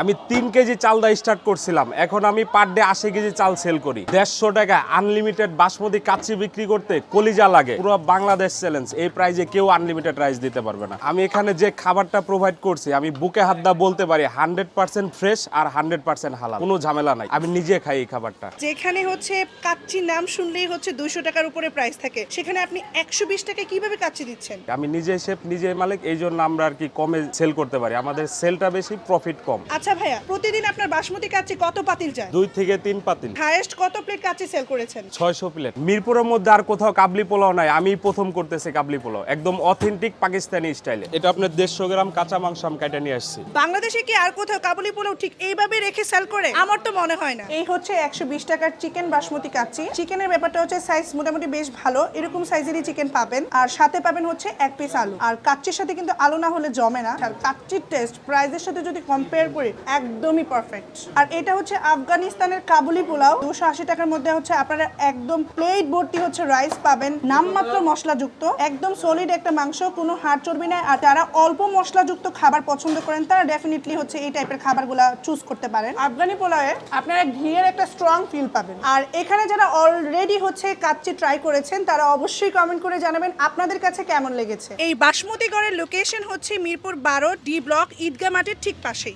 আমি তিন কেজি চাল দা স্টার্ট করছিলাম। এখন আমি পার ডে আশি কেজি চাল সেল করি। দেড়শো টাকা আনলিমিটেড বাসমতি কাচ্চি বিক্রি করতে কলিজা লাগে। পুরো বাংলাদেশ চ্যালেঞ্জ এই প্রাইজে কেউ আনলিমিটেড রাইস দিতে পারবে না। আমি এখানে যে খাবারটা প্রোভাইড করছি আমি বুকে হাত দা বলতে পারি হান্ড্রেড পার্সেন্ট ফ্রেশ আর হান্ড্রেড পার্সেন্ট হালাল কোনো ঝামেলা নাই। আমি নিজে খাই এই খাবারটা। যেখানে হচ্ছে কাচ্চি নাম শুনলেই হচ্ছে দুইশো টাকার উপরে প্রাইস থাকে। সেখানে আপনি একশো বিশ টাকা কীভাবে কাচ্চি দিচ্ছেন? আমি নিজে শেফ নিজে মালিক এই জন্য আমরা আর কি কমে সেল করতে পারি। আমাদের সেলটা বেশি প্রফিট কম। আচ্ছা ভাইয়া প্রতিদিন আপনার বাসমতি কাচ্চি কত পাতিল যায়? দুই থেকে তিন পাতিল। হায়েস্ট কত প্লেট কাচ্চি সেল করেছেন? ছয়শো প্লেট মিরপুরের মধ্যে আর কোথাও কাবলি পোলাও নাই আমি প্রথম করতেছি কাবলি পোলাও। একদম অথেন্টিক পাকিস্তানি স্টাইলে এটা আপনার দেড়শো গ্রাম কাঁচা মাংস আমি কেটে নিয়ে আসছি। বাংলাদেশে কি আর কোথাও কাবুলি পোলাও ঠিক এইভাবে রেখে সেল করে? আমার তো মনে হয় না। এই হচ্ছে একশো বিশ টাকার চিকেন বাসমতি কাচ্চি। চিকেনের ব্যাপারটা হচ্ছে সাইজ মোটামুটি বেশ ভালো এরকম সাইজেরই চিকেন পাবেন। আর সাথে পাবেন হচ্ছে এক পিস আলু। আর কাচ্চির সাথে কিন্তু আলু না হলে জমে না। আর কাচ্চির টেস্ট প্রাইজের সাথে যদি কম্পেয়ার করি একদমই পারফেক্ট আর এটা হচ্ছে আফগানিস্তানের কাবুলি পোলাও। দুশো আশি টাকার মধ্যে হচ্ছে আপনারা একদম প্লেট ভর্তি হচ্ছে রাইস পাবেন। নামমাত্র মশলাযুক্ত, একদম সলিড একটা মাংস, কোনো হাড় চর্বি নাই। আর যারা অল্প মশলাযুক্ত খাবার পছন্দ করেন, তারা ডেফিনেটলি হচ্ছে এই টাইপের খাবারগুলো চুজ করতে পারেন। আফগানি পোলাওয়ে আপনারা ঘিয়ের একটা স্ট্রং ফিল পাবেন। আর এখানে যারা অলরেডি হচ্ছে কাচ্চি ট্রাই করেছেন, তারা অবশ্যই কমেন্ট করে জানাবেন আপনাদের কাছে কেমন লেগেছে। এই বাসমতি গড়ের লোকেশন হচ্ছে মিরপুর বারো ডি ব্লক ঈদগা মাঠের ঠিক পাশেই।